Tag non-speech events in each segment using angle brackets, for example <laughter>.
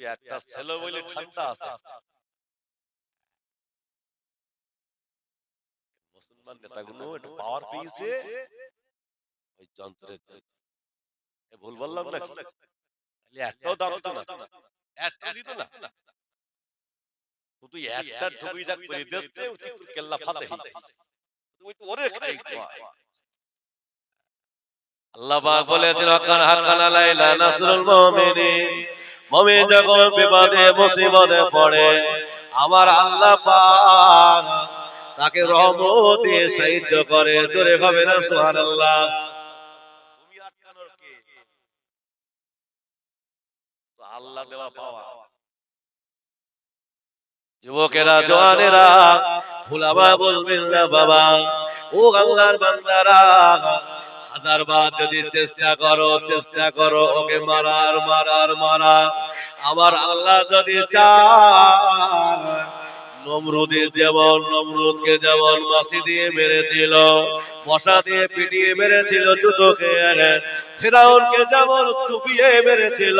তুই একটা ছেলে বলে ঠান্ডা আছে। মুসলমান নেতাগুলো একটু পাওয়ার পেয়েছে ওই যন্ত্রের এ ভুল বললাম না একটাও দাম দিত না। একটা দিত না। তুই একটা ঢুকি যা করে দিচ্ছে তুই কেল্লা ফাতে তুই তো ওরে খাই আল্লাহ পাক বলেছেন হাক্কান হাক্কান আলাইনা নাসরুল মুমিনিন। মুমিন যখন বিপদে মুসিবতে পড়ে আমার আল্লাহ পাক তাকে রহমত দিয়ে সাহায্য করে জোরে হবে না সুবহানাল্লাহ। তুমি আটকানোর কে? তো আল্লাহ দেওয়া পাওয়া। যুবকেরা জওয়ানেরা ভুলাবা বলবেন না বাবা ও আল্লাহর বান্দারা হাজার বার যদি চেষ্টা করো চেষ্টা করো, ওকে মারার মারার মারা আমার আল্লাহ যদি চায়, নমরুদের যেমন, নমরুদকে যেমন মাসি দিয়ে মেরেছিল, মশা দিয়ে পিটিয়ে মেরেছিল জুতো খেয়ে ফেরাউনকে যেমন চুপিয়ে মেরেছিল,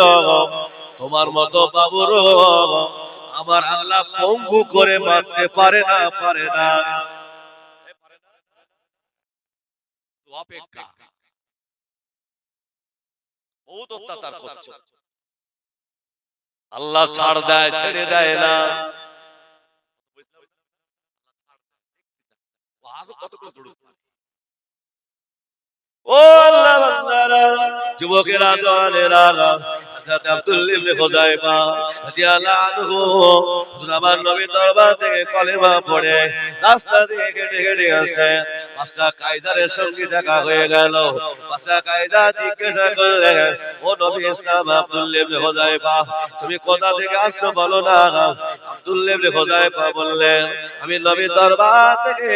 তোমার মতো বাবুর আমার আল্লাহ পঙ্গু করে মারতে পারে না পারে না। অপেক্ষা। বহুত অত্যাচার করছ। আল্লাহ ছাড় দেয় ছেড়ে দেয় না। ও আল্লাহ যুবকেরা জওয়ানেরা হযরত আব্দুল ইবনে হুযায়ফা রাদিয়াল্লাহু আনহু দরবার থেকে কলেমা পড়ে, রাস্তা দিয়ে হেঁটে হেঁটে বাদশা কায়দারের সঙ্গে দেখা হয়ে গেল। বাদশা কায়দা জিজ্ঞাসা করলেন, ও নবী সাহেব আব্দুল ইবনে তুমি কোথা থেকে আসছো বলো না? আব্দুল ইবনে হুযায়ফা বললেন, আমি নবী দরবার থেকে,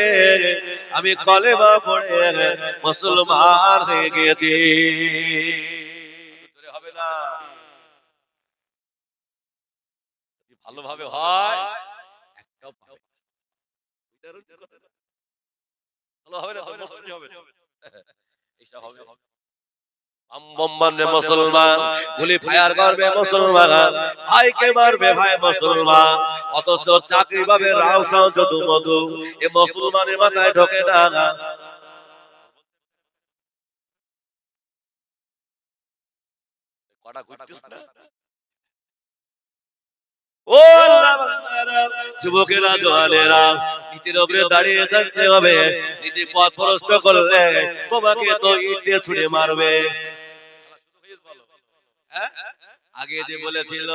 আমি কলেমা পড়ে মুসলমান হয়ে গিয়েছি। হবে না যদি ভালোভাবে <laughs> মুসলমান, গুলি ফায়ার করবে মুসলমান, ভাইকে মারবে ভাই মুসলমান, অথচ চাকরি পাবে রাও সাও যদু মধু, এ মুসলমানের মাথায় ঢোকে না। কটা না? ও যুবকেরা জওয়ানেরা নীতির উপরে দাঁড়িয়ে থাকতে হবে। নীতি পথ প্রস্ত করলে তোমাকে তো ইট দিয়ে ছুড়ে মারবে। হ্যাঁ? আগে যে বলেছিল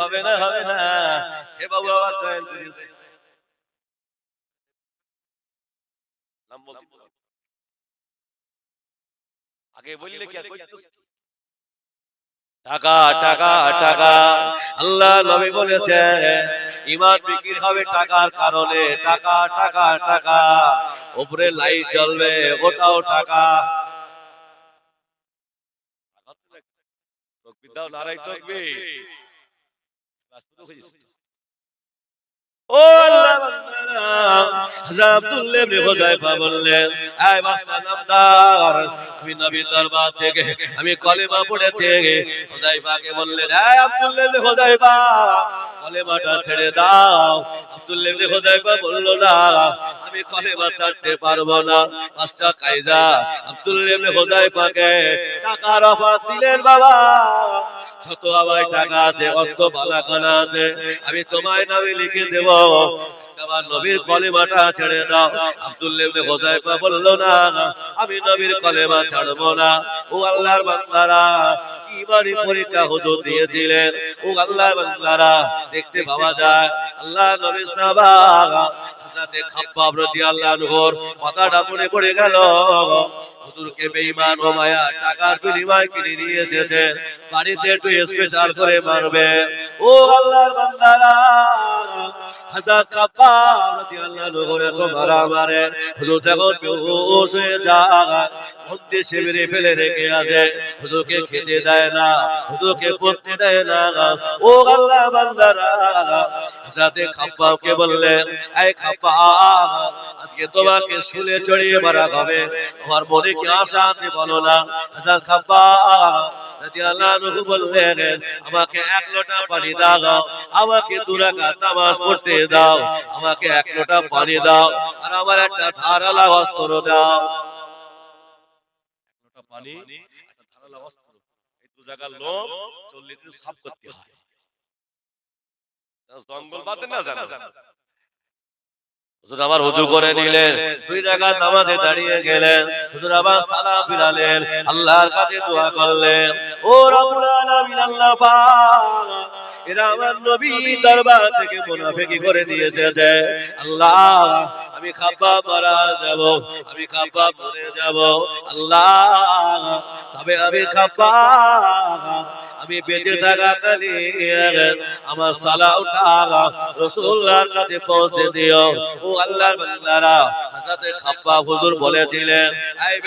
হবে না হবে না। সে বাবু আবার জয়েন করেছে আগে বললে কি আর? টাকা টাকা টাকা। আল্লাহ নবী বলেছে ইমান বিক্রি হবে টাকার কারণে। টাকা টাকা টাকা। উপরে লাইট জ্বলবে, ওটাও টাকা। তকবীর দাও নারাই তকবীর। আমি কলেমা পড়েছি। বললেন কলেমাটা ছেড়ে দাও। আব্দুল্লাহ ইবনে হুযায়ফা বলল না আমি কলেমা ছাড়তে পারব না। কায়দা আব্দুল্লাহ ইবনে হুযায়ফাকে টাকার অফার দিলেন বাবা ছোট আমার টাকা আছে অর্থ বালাখানা আছে আমি তোমায় নামে লিখে দেব। নবীর কলেমাটা ছেড়ে দাও। আব্দুল্লাহ ইবনে হুযায়ফা বলল, না, আমি নবীর কলেমা ছাড়বো না। ও আল্লাহর বান্দারা, কি বাড়ি পরীক্ষা হুজুর দিয়েছিলেন? ও আল্লাহর বান্দারা, দেখতে পাওয়া যায়, আল্লাহ নবী সাহাবা হযরতে খাব্বাব রাদিয়াল্লাহু আনহুর কথাটা মনে পড়ে গেল। হুজুরকে বেঈমান ও মায়া টাকার বিনিময়ে কিনে নিয়ে এসেছেন বাড়িতে একটু স্পেশাল করে মারবে। ও আল্লাহর বান্দারা, হযরত খাব্বাব রাদিয়াল্লাহু আনহুর এত মারা মারে হুজুর যখন বেহুশ হয়ে যায়। বন্দি শিবিরে ফেলে রেখে আছে হুজুরকে খেতে দেয় না, হুজুরকে পড়তে দেয় না। ও আল্লাহ বান্দারা, হযরতে খাব্বাবকে বললেন এই খাব্বাব আজকে তোমাকে শুলে চড়িয়ে মারা হবে। তোমার মনে কি আশা আছে বলো না? রাদিয়াল্লাহু আনহু আমাকে এক লোটা পানি দাও আমাকে দু রাকাত নামাজ দাও আমাকে এক লোটা পানি দাও আর আমার একটা ধারালা অস্ত্র দাও। লোটা পানি একটা ধারালা অস্ত্র। এই দু জায়গার লোক চল্লিশ দিন সাফ করতে হয়। জঙ্গল বাদে না জানো? হুজুর আবার হুজু করে নিলেন। দুই রাকাত নামাজে দাঁড়িয়ে গেলেন। হুজুর আবার সালাম ফিরালেন। আল্লাহর কাছে দোয়া করলেন। ও রব্বুল আলামিন, আল্লাহ পাক, এরা আমার নবী দরবার থেকে মুনাফিকি করে দিয়েছে যে, আল্লাহ, আমি খাব্বা মারা যাব, আমি খাব্বা মরে যাব। আল্লাহ, তবে আমি খাব্বা আমি বেঁচে থাকা কালে আমার সালাউটা রসুল্লাহর কাছে পৌঁছে দিও। ও আল্লাহর বান্দারা খাব্বা হুজুর বলেছিলেন এই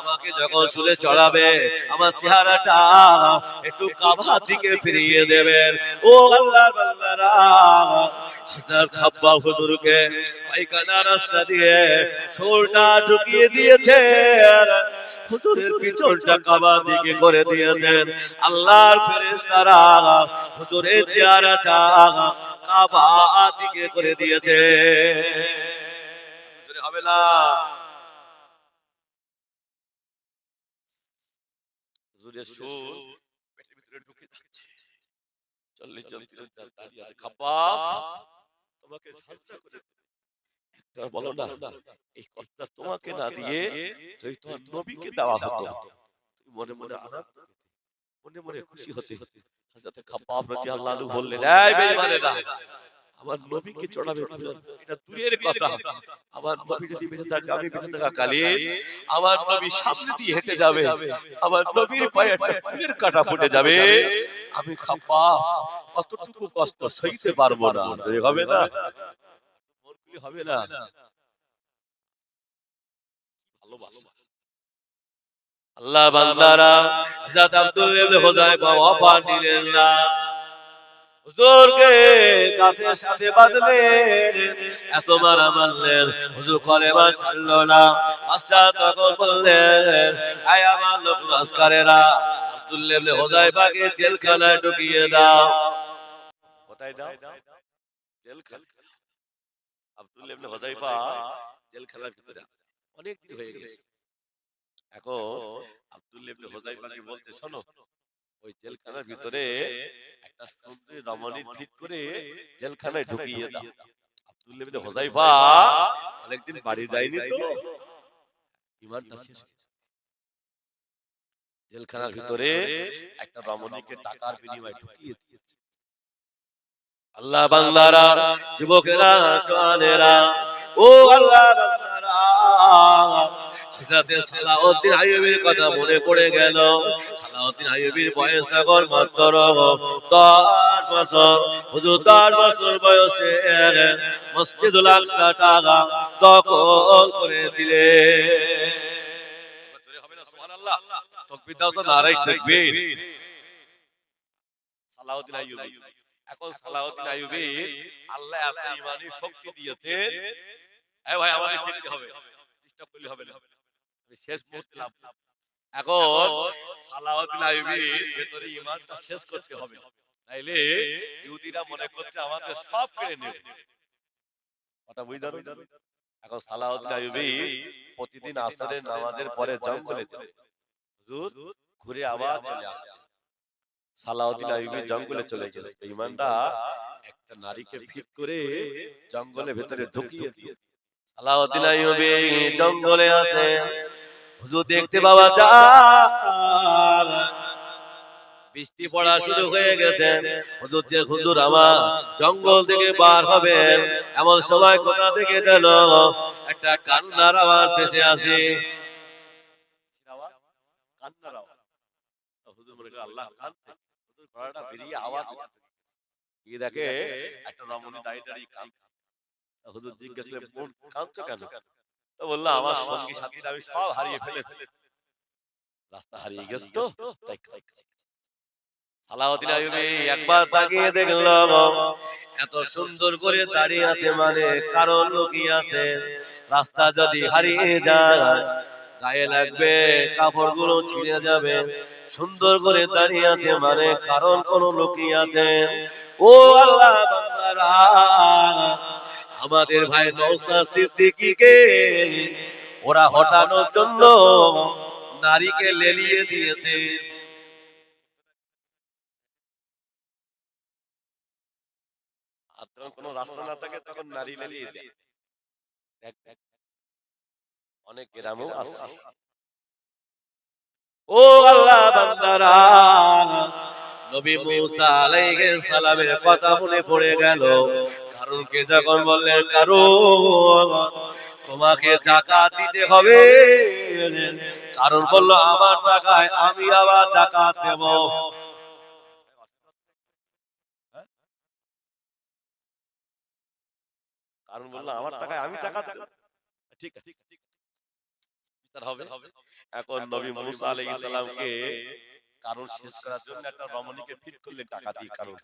আমাকে যখন শুলে চড়াবে, আমার চেহারাটা একটু কাবা দিকে ফিরিয়ে দেবেন। ও আল্লাহর বান্দারা হাজার খাব্বা হুজুরকে পায়খানা রাস্তা দিয়ে শোলটা ঢুকিয়ে দিয়েছে হুজুরের পিছনটা কাবা দিকে করে দিয়েছেন আল্লাহর ফেরেশতারা হুজুরের চেহারাটা কাবা দিকে করে দিয়েছে। হবে না। হুজুরের সুর পেটের ভিতরে ঢুকে যাচ্ছে। চল্লিশ জন তিরিশ জন দাঁড়িয়ে আছে। খাব্বা তোমাকে সাজদা করে বলো না এই কথাটা তোমাকে না দিয়ে যদি তোমার নবীকে দেওয়া হতো মনে মনে আনন্দ মনে মনে খুশি হতে। হযরত খাব্বাব রাদিয়াল্লাহু আনহু বললেন এই বেঈমানেরা আমার নবীকে চড়াবে এটা দূরের কথা। আমার নবী যদি বেঁচে থাকে আমি বেঁচে থাকা কালে আমার নবী সামনে দিয়ে হেঁটে যাবে। আমার নবীর পায়ে একটা খুনের কাটা ফুটে যাবে। আমি খাপ্পা অতটুকু কষ্ট সইতে পারব না। হবে না। মরগুলি হবে না? ভালোবাসা। আল্লাহ বান্দারা হযরত আব্দুল ইবনে হুযায়ফা নিলেন না। হুজুরকে কাফের সাথে বাঁধলেন। এত মারা মারলেন হুজুর ছাড়লো না। তখন বললেন আয় আমার লোক লস্করেরা আব্দুল্লাহ ইবনে হুযায়ফাকে জেলখানায় ঢুকিয়ে দাও। কোথায় দাও? জেলখানা আব্দুল্লাহ ইবনে হুযায়ফা জেলখানার ভিতরে অনেক দিন হয়ে গেছে। এখন আব্দুল্লাহ ইবনে হুযায়ফাকে বলতে শোনো ওই জেলখানার ভিতরে একটা সুন্দরী রমণী ঠিক করে জেলখানায় ঢুকিয়ে দাও। আব্দুল্লাহ ইবনে হুযায়ফা অনেকদিন বাড়ি যায়নি তো। ইমানটা শেষ জেলখানার ভিতরে একটা রমণীকে টাকার বিনিময়ে ঢুকিয়ে আল্লাহ বান্দারা, যুবকেরা, জওয়ানেরা, ও আল্লাহ হযরতে সালাউদ্দিন আইয়ুবীর কথা মনে পড়ে গেল। সালাউদ্দিন আইয়ুবীর বয়স তখন মাত্র 10 বছর। হুজুর 10 বছর বয়সে মসজিদুল আকসা টাকা দখল করেছিলেন। হবে না সুবহানাল্লাহ। তাকবীর দাও তো নারাই তাকবীর। সালাউদ্দিন আইয়ুবী। এখন সালাউদ্দিন আল্লাহ এত ইমানি শক্তি দিয়েছেন। এই ভাই আমাদের হবে ডিস্টার্ব করলে হবে না। শেষ মুহূর্তে লাভ এখন সালাউদ্দিন আইয়ুবীর ভেতরে ইমানটা শেষ করতে হবে। তাইলে ইহুদিরা মনে করছে আমাদের সব কেড়ে নেবে। কথা বুঝতে এখন সালাউদ্দিন আইয়ুবী প্রতিদিন আসরের নামাজের পরে জঙ্গলে যেত হুজুর ঘুরে আবার চলে আসতো সালাউদ্দিন আইয়ুবী জঙ্গলে চলে গেছে। ইমানটা একটা নারীকে ফিট করে জঙ্গলের ভেতরে ঢুকিয়ে সালাউদ্দিন আইয়ুবী জঙ্গলে আছে। হুজুর দেখতে পাওয়া যায়। বৃষ্টি পড়া শুরু হয়ে গেছে। হুজুর যে হুজুর আমার জঙ্গল থেকে বার হবেন এমন সময় কোথা থেকে যেন একটা কান্নার আওয়াজ ভেসে আসে। কান্নার আওয়াজ? হুজুর মনে আল্লাহ গলাটা বেরিয়ে আওয়াজ গিয়ে দেখে একটা রমণী দাঁড়িয়ে দাঁড়িয়ে কাঁদছে। হুজুর জিজ্ঞেস করলেন বোন কাঁদছো কেন? তো বলল আমার সঙ্গী সাথীরা আমি সব হারিয়ে ফেলেছি। রাস্তা হারিয়ে গেছে তো? তাই। সালাউদ্দিন আইয়ুবী একবার তাকিয়ে দেখল এত সুন্দর করে দাঁড়িয়ে আছে মানে কারণ লুকিয়ে আছে। রাস্তা যদি হারিয়ে যায় গায়ে লাগবে, কাপড়গুলো ছিঁড়ে যাবে। সুন্দর করে দাঁড়িয়ে আছে মানে কারণ কোন লোকই আছে ও আল্লাহ আমাদের ভাই নৌসা সিদ্দিকীকে ওরা হটানোর জন্য নারীকে লেলিয়ে দিয়েছে। কোনো রাস্তা না থাকে, তখন নারী লেলিয়ে দেয়। অনেক গ্রামেও আছে ও আল্লাহ বান্দারা নবী মুসা আলাইহিস সালামের কথা মনে পড়ে গেল। কারণ কে যখন বললেন কারণ তোমাকে জাকাত দিতে হবে। কারণ বলল আমার টাকায় আমি আবার জাকাত দেব। কারণ বলল আমার টাকায় আমি দেব। ঠিক আছে। হবে। এখন নবী মুসা আলাইহিস সালামকে কারণ শেষ করার জন্য একটা রমণীকে ফিট করলে টাকা দিয়ে কারণ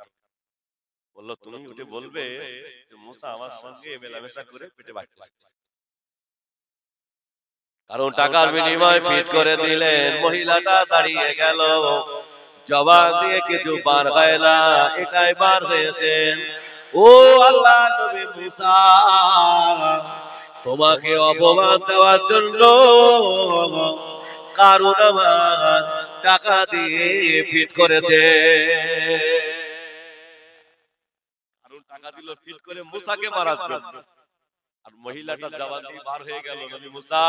বলল তুমি উঠে বলবে যে মুসা আমার সঙ্গে মেলামেশা করে পেটে বাচ্চা কারণ টাকার বিনিময়ে ফিট করে দিলেন মহিলাটা দাঁড়িয়ে গেল। জবান দিয়ে কিছু বার হয় না এটাই বার হয়েছে ও আল্লাহ নবী মুসা। তোমাকে অপমান দেওয়ার জন্য কারণ আমার টাকা দিয়ে ফিট করেছে। টাকা দিল ফিট করে মুসাকে মারার জন্য। আর মহিলাটা জবান দিয়ে বার হয়ে গেল নবী মুসা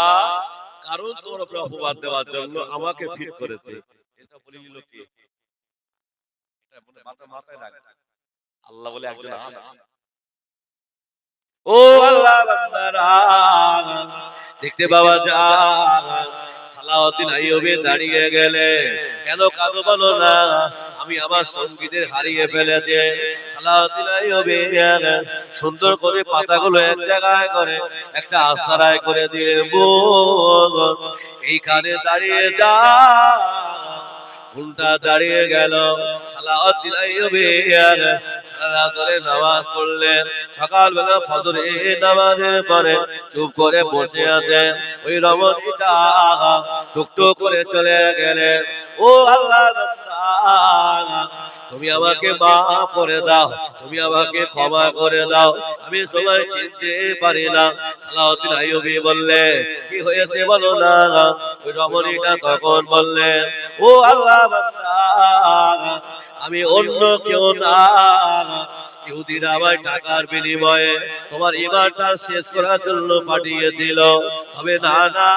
কারণ তোমার উপরে অপবাদ দেওয়ার জন্য আমাকে ফিট করেছে। এটা বলে দিল কি? এটা মাথায় রাখ। আল্লাহ বলে একজন আছে ও আল্লাহ দেখতে পাওয়া যায়, সালাউদ্দিন আইয়ুবে দাঁড়িয়ে গেলে, কেন কাঁদো বলো না, আমি আমার সঙ্গীদের হারিয়ে ফেলেছে। সালাউদ্দিন আইয়ুবে সুন্দর করে পাতাগুলো এক জায়গায় করে, একটা আশ্রয় করে বোন এইখানে দাঁড়িয়ে যা। ঘুমটা দাঁড়িয়ে গেল। সালাউদ্দিন আইয়ুবে সারা নামাজ পড়লেন। সকালবেলা ফজরে নামাজের পরে চুপ করে বসে আছেন। ওই রমণীটা টুকটুক করে চলে গেলেন। ও আল্লাহ তুমি আমাকে মা করে দাও, তুমি আমাকে ক্ষমা করে দাও। আমি সময় চিনতে পারি না। সালাউদ্দিন আইয়ুবী বললে কি হয়েছে বলো না? ওই রমণীটা তখন বললেন, ও আল্লাহ, আমি অন্য কেউ না। ইহুদিরা আমার টাকার বিনিময়ে তোমার ইমানটা শেষ করার জন্য পাঠিয়েছিল। তবে না না,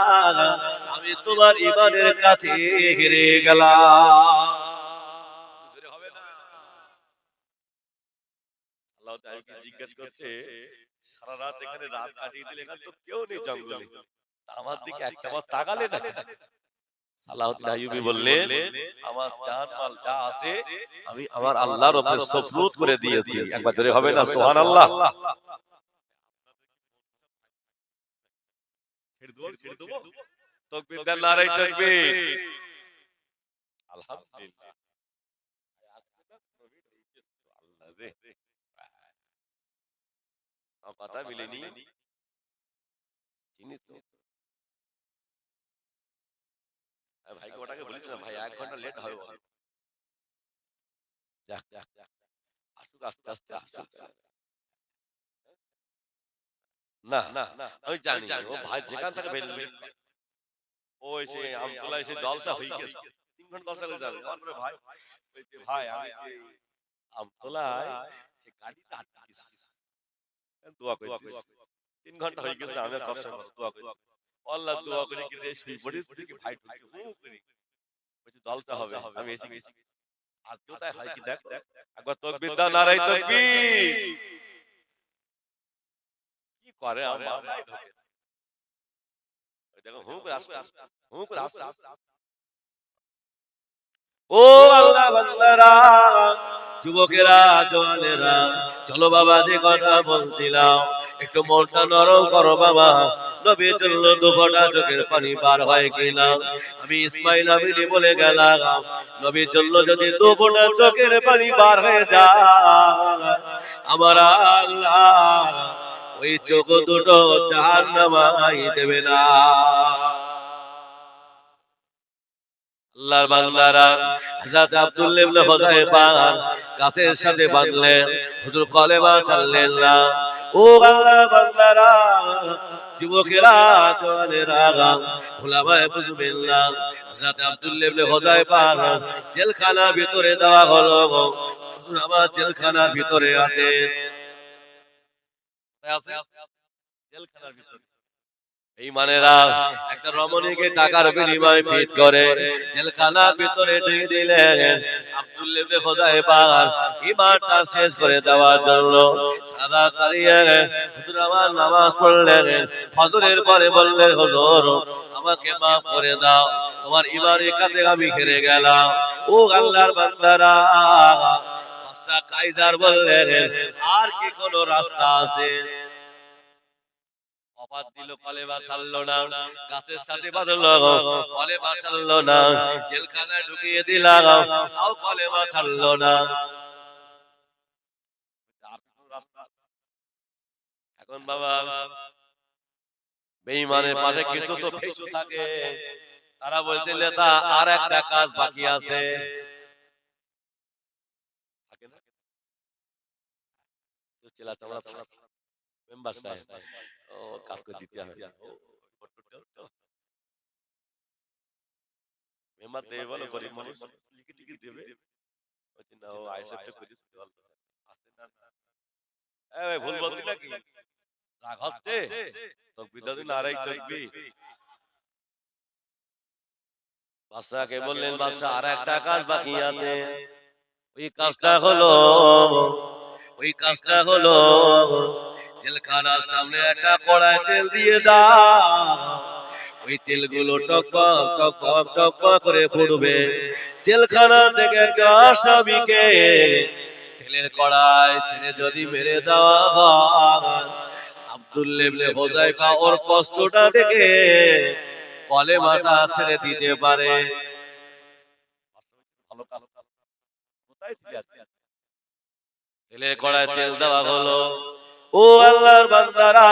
আমি তোমার ইমানের কাছে হেরে গেলাম। জিজ্ঞেস করছে, সারা রাত এখানে রাত কাটিয়ে দিলে না তো কেউ নেই জঙ্গলে। আমার দিকে একটা বার তাকালে না? সালাউদ্দিন আইয়ুবী বললেন আমার জান মাল যা আছে আমি আমার আল্লাহর উপরে সফরুত করে দিয়েছি। একবার জোরে হবে না সুবহানাল্লাহ। তাকবীর দেন নারায়ে তাকবীর। আলহামদুলিল্লাহ। আল্লাহ কথা মিলেনি। চিনি তো। ভাইকে ওটাকে বলেছিলাম ভাই এক ঘণ্টা লেট হবে যাক যাক যাক আসুক আস্তে আস্তে আসুক না না আমি জানি ও ভাই যেখান থেকে বেরোবে ও এসে আমতলা এসে জলসা হয়ে গেছে। তিন ঘণ্টা জলসা করে যাবে। তারপরে ভাই ভাই আমি সেই আমতলায় সে গাড়িটা আটকে দোয়া করে তিন ঘণ্টা হয়ে গেছে আমি কষ্ট দোয়া করে আল্লাহ দোয়া করে কি শুই পড়ি দেখি ভাই ঢুকছে হু করে। বলছে জলটা হবে আমি এসে গেছি আজকেও তাই হয় কি দেখ একবার তকবীর দাও নারাই তকবীর কি করে আমার ঢোকে? দেখো হু করে আসবে হু করে আসবে ও আল্লাহ বান্দারা। যুবকেরা, জওয়ানেরা, চলো বাবা যে কথা বলছিলাম, একটু মনটা নরম করো বাবা। নবী চলল দুফোটা চোখের পানি পার হয় কিনা? আমি ইসমাইল আমিনি বলে গেলাম, নবী চলল যদি দুফোটা চোখের পানি পার হয়ে যায়, আমার আল্লাহ ওই চোখ দুটো চার জাহান্নামাই দেবে না। আল্লাহর বান্দারা হযরত আব্দুল্লাহ ইবনে সাথে বাঁধলেন। হুজুর কলেমা না। ও বান্দারা, যুবকেরা হযরত আব্দুল্লাহ ইবনে জেলখানার ভিতরে দেওয়া হলো। হুজুর, আমার জেলখানার ভিতরে আছে জেলখানার ভিতরে। এই মানেরা একটা রমণীকে টাকার বিনিময়ে ফিট করে, জেলখানার ভিতরে ঢুকে দিলেন আব্দুল ইবনে খুজাইফা ইমানটা শেষ করে দেওয়ার জন্য সারা দাঁড়িয়ে হুজুর আমার নামাজ পড়লেন। ফজরের পরে বললেন, হুজুর, আমাকে মাফ করে দাও, তোমার ইমানের কাছে আমি হেরে গেলাম। ও আল্লাহর বান্দারা কাইজার বললেন, আর কি কোনো রাস্তা আছে? অবাদ দিল কলেমা ছাড়লো না। গাছের সাথে বাঁধলো কলেমা ছাড়লো না। জেলখানায় ঢুকিয়ে দিলাম তাও কলেমা ছাড়লো না। এখন বাবা বেঈমানের পাশে কিছু তো ফেসু থাকে। তারা বলতে নেতা আর একটা কাজ বাকি আছে। থাকে চেলা চামড়া মেম্বার সাহেব ও কাজ করে দিতে হবে মেম্বার দেবে বলো গরিব মানুষ। লিখে টিকে দেবে। না ও আইসেপ্টে করিস এই ভুল বলতি নাকি? রাগ হচ্ছে? তকবির দিন আড়াই তকবি বাদশাকে বললেন বাদশা আর একটা কাজ বাকি আছে। ওই কাজটা হলো ওই কাজটা হলো তেলখানার সামনে একটা কড়াই তেল দিয়ে দাও। ওই তেলগুলো টকপক টকপক টকপক করে ফুটবে। তেলখানা থেকে একটা আসামিকে তেলের কড়াই ছেড়ে যদি মেরে দেওয়া হয় আব্দুল্লেবনে হোজাইফা ওর কষ্টটা দেখে কলে মাথা ছেড়ে দিতে পারে। তেলের কড়ায় তেল দেওয়া হলো। ও আল্লাহর বান্দারা,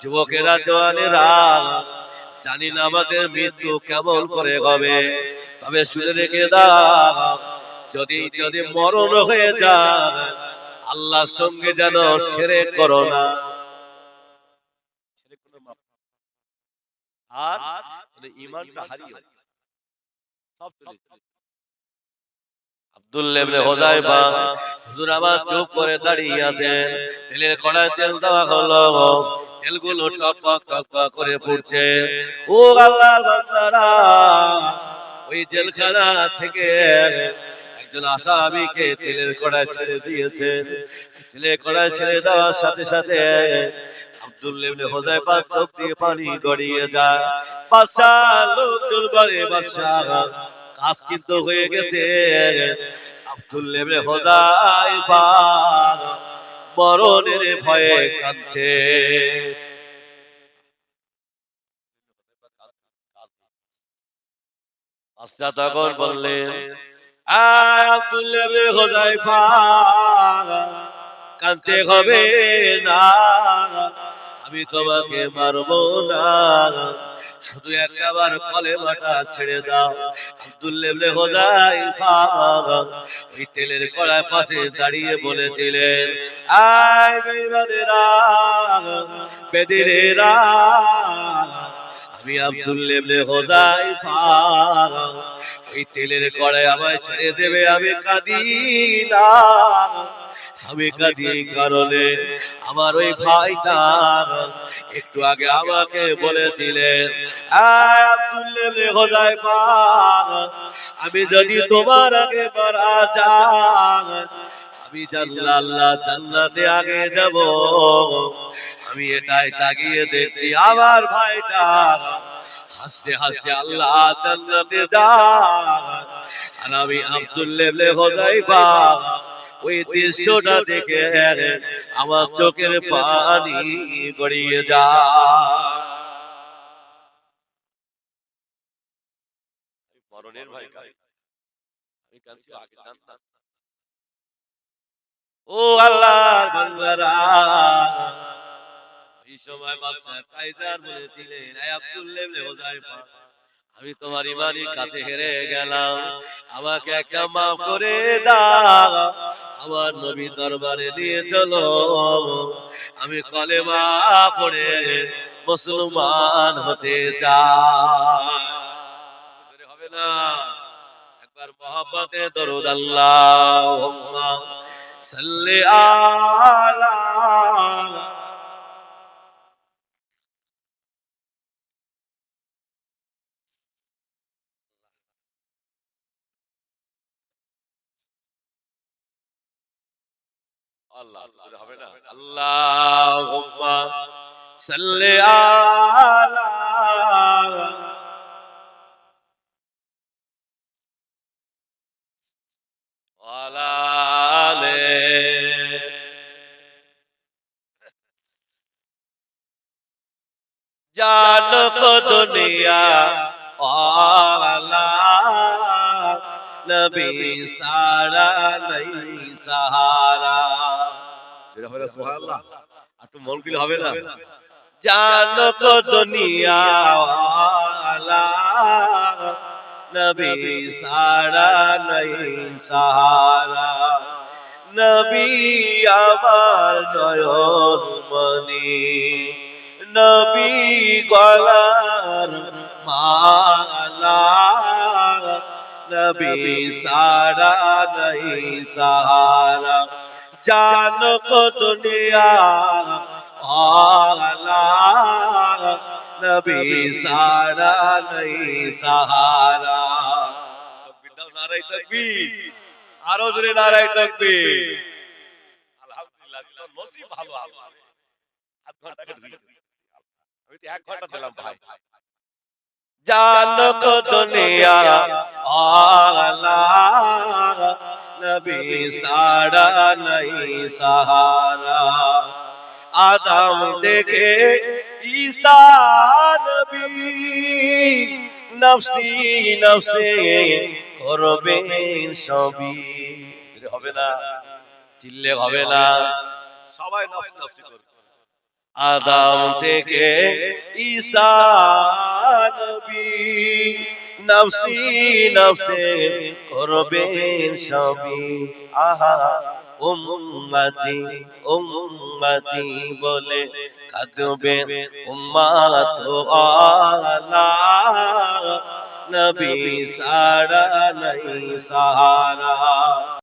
যুবকেরা, জওয়ানেরা, জানি না আমাদের মৃত্যু কেমন করে হবে, তবে শুনে রেখে দাও, যদি যদি মরণ হয়ে যায়, আল্লাহর সঙ্গে যেন সেরে করো না। আর মানে ইমানটা হারিয়ে সব চলে ইবনে হুযায়ফা হুজুর আমার চুপ করে দাঁড়িয়ে আছেন। তেলের কড়ায় তেল দেওয়া হলো। তেলগুলো টকপক টকপক করে ফুটছে। ও আল্লাহর বান্দারা থেকে একজন আসামিকে তেলের কড়ায় ছেড়ে দিয়েছে তেলের কড়ায় ছেড়ে দেওয়ার সাথে সাথে আব্দুল্লাহ ইবনে হুযায়ফা চোখ দিয়ে পানি গড়িয়ে যায়। বাদশাহ লোকজন বলে কাজ কিন্তু হয়ে গেছে। ইবনে হুযায়ফা মরণের ভয়ে কাঁদছে। আস্তা তখন বললেন ইবনে হুযায়ফা কাঁদতে হবে না। আমি তোমাকে মারবো না। শুধু একবার কলেমাটা ছেড়ে দাও। আব্দুল্লাহ ইবনে হুযায়ফা ওই তেলের কড়ায় পাশে দাঁড়িয়ে বলেছিলেন, আয় বেঈমানেরা, বেদিনেরা, আমি আব্দুল্লাহ ইবনে হুযায়ফা ওই তেলের কড়ায় আমায় ছেড়ে দেবে, আমি কাঁদি না। আমি কাঁদি এই কারণে আমার ওই ভাইটা একটু আগে আমাকে বলেছিলেন আমি যদি তোমার আগে মারা যাই, আমি জানলা আল্লাহ জান্নাতে আগে যাব। আমি এটাই তাকিয়ে দেখছি আমার ভাইটা। হাসতে হাসতে আল্লাহ জান্নাতে যায়। আর আমি আব্দুল্লাহ ইবনে হুযায়ফা ওই দৃশ্যটা দেখে আমার চোখের পানি গড়িয়ে মরণের ভয় আমি কাঁদছি আগে জানতাম। ও আল্লাহ বান্দারা এই সময় বাদশা কায়দার বলেছিলেন এই আব্দুল্লাহ ইবনে হুযায়ফা আমি তোমার ইমানের কাছে হেরে গেলাম। আমাকে একটা মাফ করে দাও। আমার নবী দরবারে নিয়ে চলো। আমি কলেমা পড়ে মুসলমান হতে চাই হবে না? একবার মহব্বতে দরুদ আল্লাহ সাল্লি আলা আল্লাহ হবে না? আল্লাহুম্মা সাল্লি আলা জানো দুনিয়া নবী সারা নাই সাহারা। যেটা হবে সুবহানাল্লাহ। একটু মন কিলে হবে না। জানো কো দুনিয়া ওয়ালা নবী সারা নাই সাহারা। নবী আমার নয়ন মনি নবী গলার মালা। নবী সারা নাই সাহারা। জান আলা নবী সারা নাই সাহারা তকবীর দাও নারাই তকবীর আরও জোরে নারাই তকবীর আলহামদুলিল্লাহ নসিব ভালো আমি তো এক ঘণ্টা দিলাম ভাই দুনিয়া আলা নবী সারা নাই সাহারা আদম থেকে ঈসা নবী নফসি নফসে করবেন সবই হবে না চিল্লে হবে না সবাই নফসি নফসি করবে আদাম থেকে ঈসা নবী নফসি, নফসে, করবেন সবই। আহা, উম্মতি উম্মতি বলে কাঁদবে উম্মাত আলা। নবী সারা নাই সাহারা।